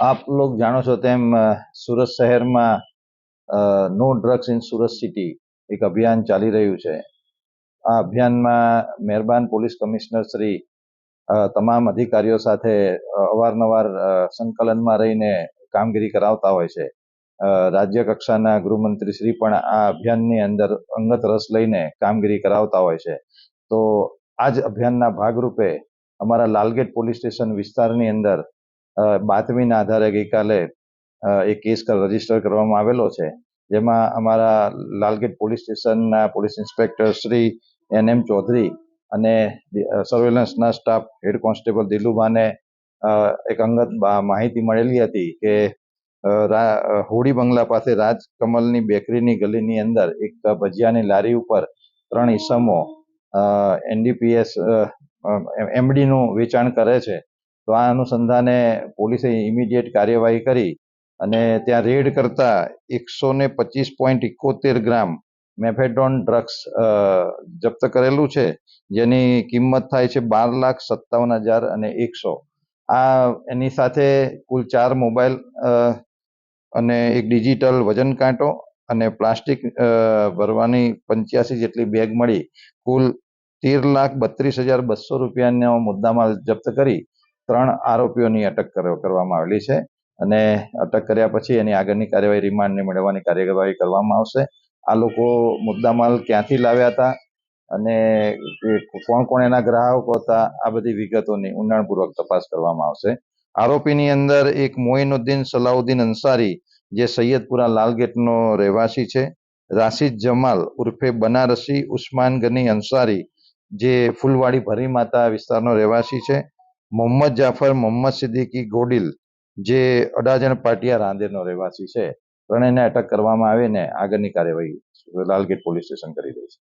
આપ લોક જાણો છો તેમ સુરત શહેરમાં no drugs in Surat city એક અભિયાન ચાલી રહ્યું છે. આ અભિયાનમાં મહેરબાન પોલીસ કમિશનર શ્રી તમામ અધિકારીઓ સાથે અવારનવાર સંકલનમાં રહીને કામગીરી કરાવતા હોય છે. રાજ્ય કક્ષાના ગૃહમંત્રી શ્રી પણ આ અભિયાનની અંદર અંગત રસ લઈને કામગીરી કરાવતા હોય છે. તો આ જ અભિયાનના ભાગરૂપે અમારા લાલગેટ પોલીસ સ્ટેશન વિસ્તારની અંદર બાતમીના આધારે ગઈકાલે એક કેસ રજિસ્ટર કરવામાં આવેલો છે જેમાં અમારા લાલગેટ પોલીસ સ્ટેશનના police inspector Shri N M Chaudhary અને સર્વેલન્સના સ્ટાફ હેડ કોન્સ્ટેબલ દિલુભાને અ, એક અંગત માહિતી મળેલી હતી કે હોડી બંગલા પાસે રાજકમલની બેકરીની ગલીની અંદર એક ભજીયાની લારી ઉપર ત્રણ ઈસમો એનડીપીએસ એમડીનું વેચાણ કરે છે. તો આ અનુસંધાને પોલીસે ઇમિડિયેટ કાર્યવાહી કરી અને ત્યાં રેડ કરતા એકસો ને પચીસ પોઈન્ટ ઇકોતેર ગ્રામ મેફેડોન ડ્રગ્સ જપ્ત કરેલું છે, જેની કિંમત થાય છે બાર લાખ સત્તાવન હજાર અને એકસો. આ એની સાથે કુલ ચાર મોબાઈલ અને એક ડિજિટલ વજન કાંટો અને પ્લાસ્ટિક ભરવાની પંચ્યાસી જેટલી બેગ મળી. કુલ તેર લાખ બત્રીસ હજાર બસો રૂપિયાનો મુદ્દામાલ જપ્ત કરી ત્રણ આરોપીઓની અટક કરવામાં આવેલી છે અને અટક કર્યા પછી એની આગળની કાર્યવાહી રિમાન્ડને મેળવવાની કાર્યવાહી કરવામાં આવશે. આ લોકો મુદ્દામાલ ક્યાંથી લાવ્યા હતા અને કોણ કોણ એના ગ્રાહકો હતા, આ બધી વિગતોની ઊંડાણપૂર્વક તપાસ કરવામાં આવશે. આરોપીની અંદર એક મોઇનુદ્દીન સલાઉદ્દીન અંસારી, જે સૈયદપુરા લાલગેટનો રહેવાસી છે. રાશિદ જમાલ ઉર્ફે બનારસી ઉસ્માન ગની અંસારી, જે ફૂલવાડી ભરી માતા વિસ્તારનો રહેવાસી છે. મોહમ્મદ જાફર મોહમ્મદ સિદ્દીકી ગોડિલ જે અડાજણ પાટિયા રાંદેરનો રહેવાસી છે, ત્રણેયને અટક કરવામાં આવીને આગળની કાર્યવાહી લાલગેટ પોલીસ સ્ટેશન કરી રહી છે.